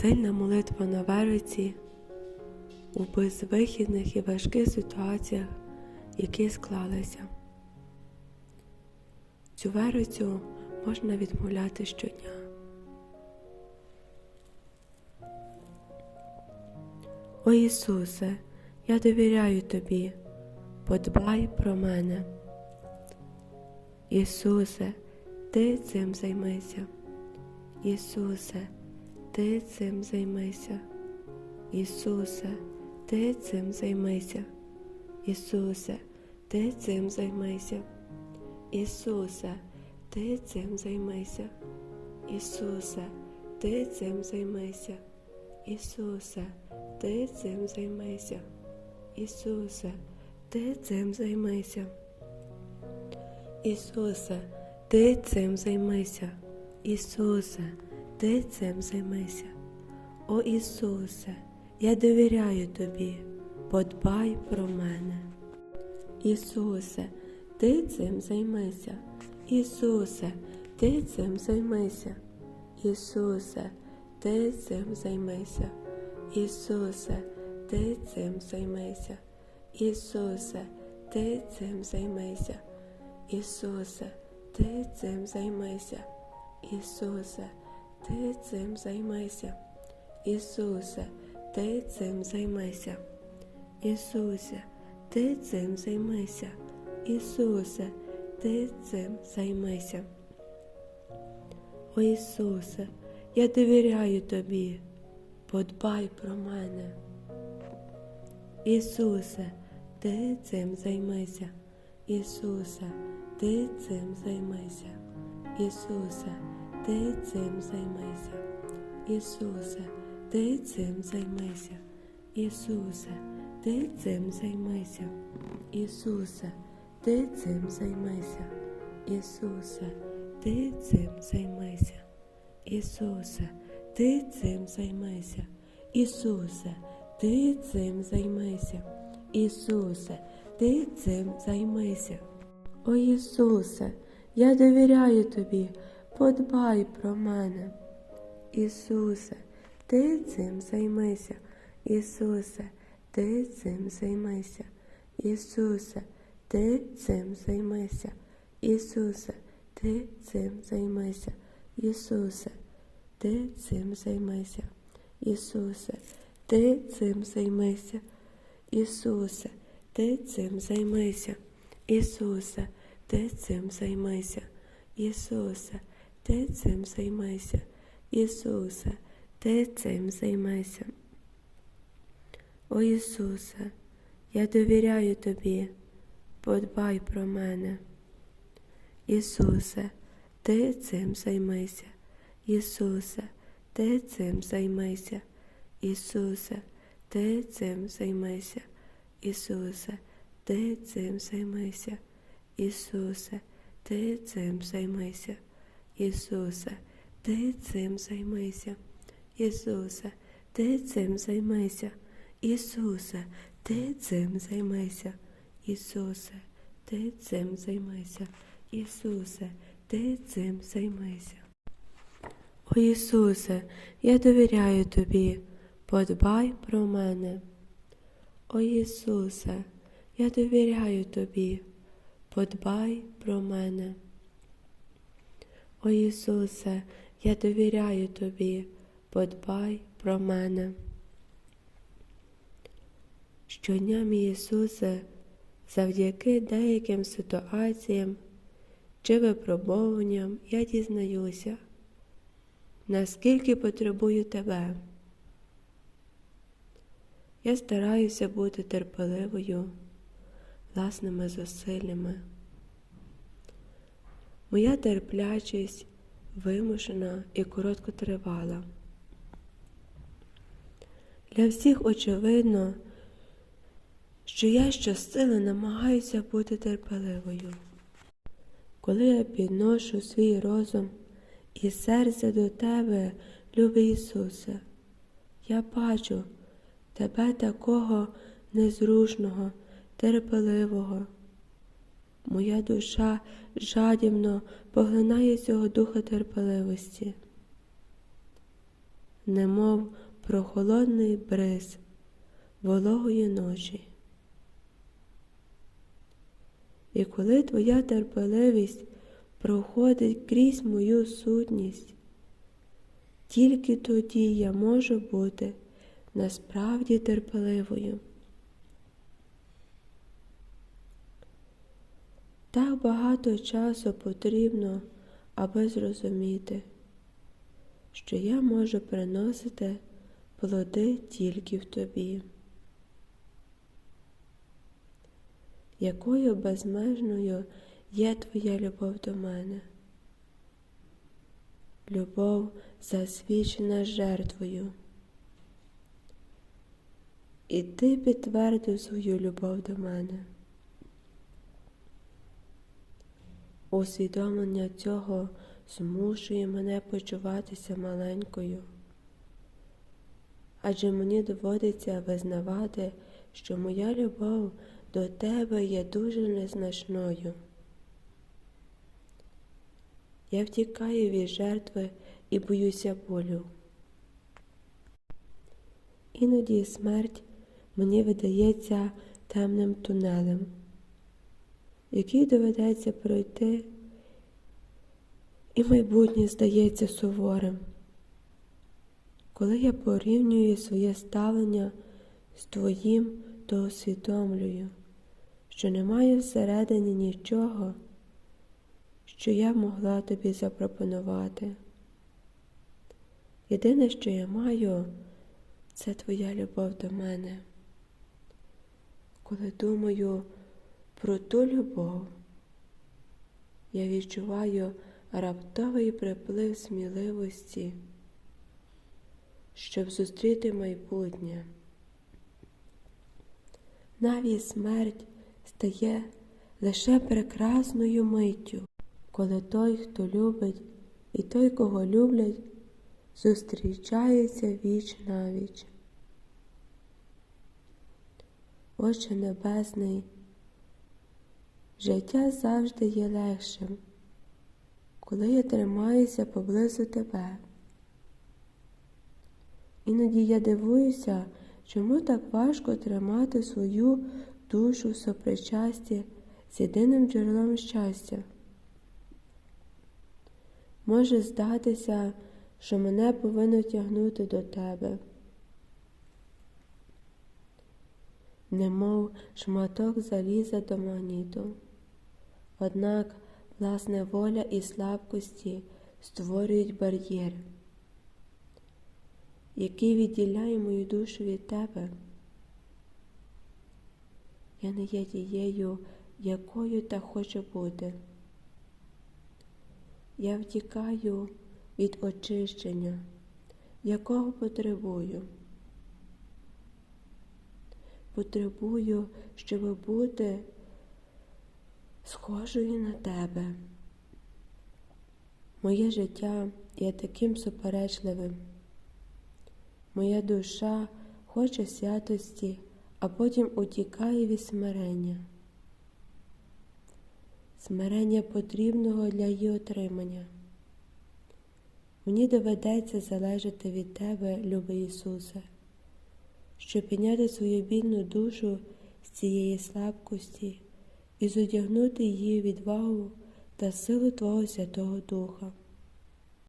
Сильна молитва на вервиці у безвихідних і важких ситуаціях, які склалися. Цю вервицю можна відмовляти щодня. О Ісусе, я довіряю Тобі, подбай про мене. Ісусе, Ти цим займися. Ісусе, ти цим займися. Ісусе, ти цим займися. Ісусе, ти цим займися. Ісусе, ти цим займися. Ісусе, ти цим займися. Ісусе, ти цим займися. Ісусе, ти цим займися. Ісусе, ти цим займися. Ісусе. Ти цим займися. О Ісусе, я довіряю Тобі, подбай про мене. Ісусе, Ти цим займися. Ісусе, Ти цим займися. Ісусе, Ти цим займися. Ісусе, Ти цим займися. Ісусе, Ти цим займися. Ісусе, Ти цим займися. Ісусе, Ти цим займайся. Ісусе, Ти цим займайся. Ісусе, Ти цим займайся. Ісусе, Ти цим займайся. О Ісусе, я довіряю Тобі, подбай про мене. Ісусе, Ти цим займайся. Ісусе, Ти цим займайся. Ісусе, Ти цим займайся. Ісусе, Ти цим займайся. Ісусе, Ти цим займайся. Ісусе, Ти цим займайся. Ісусе, Ти цим займайся. Ісусе, Ти цим займайся. Ісусе, Ти цим займайся. Ісусе, Ти цим займайся. О Ісусе, я довіряю Тобі, подбай про мене. Ісусе, Ти цим займайся. Ісусе, Ти цим займайся. Ісусе, Ти цим займайся. Ісусе, Ти цим займайся. Ісусе, Ти цим займайся. Ісусе, Ти цим займайся. Ісусе, Ти цим займайся. Ісусе, Ти цим займайся. Ісусе, Ти цим займайся. Ісусе, Ти цим займайся. О Ісусе, я довіряю Тобі, подбай про мене. Ісусе, Ти цим займайся. Ісусе, Ти цим займайся. Ісусе, Ти цим займайся. Ісусе, Ти цим займайся. Ісусе, Ти цим займайся. Ісусе, Ти цим займайся. Ісусе, Ти цим займайся. Ісусе, Ти цим займайся. Ісусе, Ти цим займайся. Ісусе, Ти цим займайся. О Ісусе, я довіряю Тобі, подбай про мене. О Ісусе, я довіряю Тобі, подбай про мене. О Ісусе, я довіряю Тобі, подбай про мене. Щодня, мій Ісусе, завдяки деяким ситуаціям чи випробовуванням я дізнаюся, наскільки потребую Тебе. Я стараюся бути терпеливою власними зусиллями. Моя терплячість вимушена і короткотривала. Для всіх очевидно, що я щосили намагаюся бути терпеливою. Коли я підношу свій розум і серце до Тебе, любий Ісусе, я бачу Тебе такого незрушного, терпеливого. Моя душа жадібно поглинає цього духа терпеливості. немов прохолодний бриз вологої ночі. І коли твоя терпеливість проходить крізь мою сутність, тільки тоді я можу бути насправді терпеливою. Так багато часу потрібно, аби зрозуміти, що я можу приносити плоди тільки в тобі. Якою безмежною є твоя любов до мене? Любов засвідчена жертвою. І ти підтвердив свою любов до мене. Усвідомлення цього змушує мене почуватися маленькою, адже мені доводиться визнавати, що моя любов до тебе є дуже незначною. Я втікаю від жертви і боюся болю. Іноді смерть мені видається темним тунелем, який доведеться пройти, і майбутнє здається суворим. Коли я порівнюю своє ставлення з твоїм, то усвідомлюю, що немає всередині нічого, що я могла тобі запропонувати. Єдине, що я маю, це твоя любов до мене. Коли думаю про ту любов, я відчуваю раптовий приплив сміливості, щоб зустріти майбутнє. Навіть смерть стає лише прекрасною миттю, коли той, хто любить, і той, кого люблять, зустрічаються віч навіч. Отче Небесний, життя завжди є легшим, коли я тримаюся поблизу тебе. Іноді я дивуюся, чому так важко тримати свою душу в сопричасті з єдиним джерелом щастя. Може здатися, що мене повинно тягнути до тебе. немов шматок заліза до магніту. Однак власне воля і слабкості створюють бар'єр, який відділяє мою душу від тебе. Я не є тією, якою та хочу бути. Я втікаю від очищення, якого потребую потребую, щоб бути схожою на тебе. Моє життя є таким суперечливим. Моя душа хоче святості, а потім утікає від смирення. Смирення потрібного для її отримання. Мені доведеться залежати від Тебе, любий Ісусе щоб підняти свою бідну душу з цієї слабкості і зодягнути її відвагу та силу Твого Святого Духа.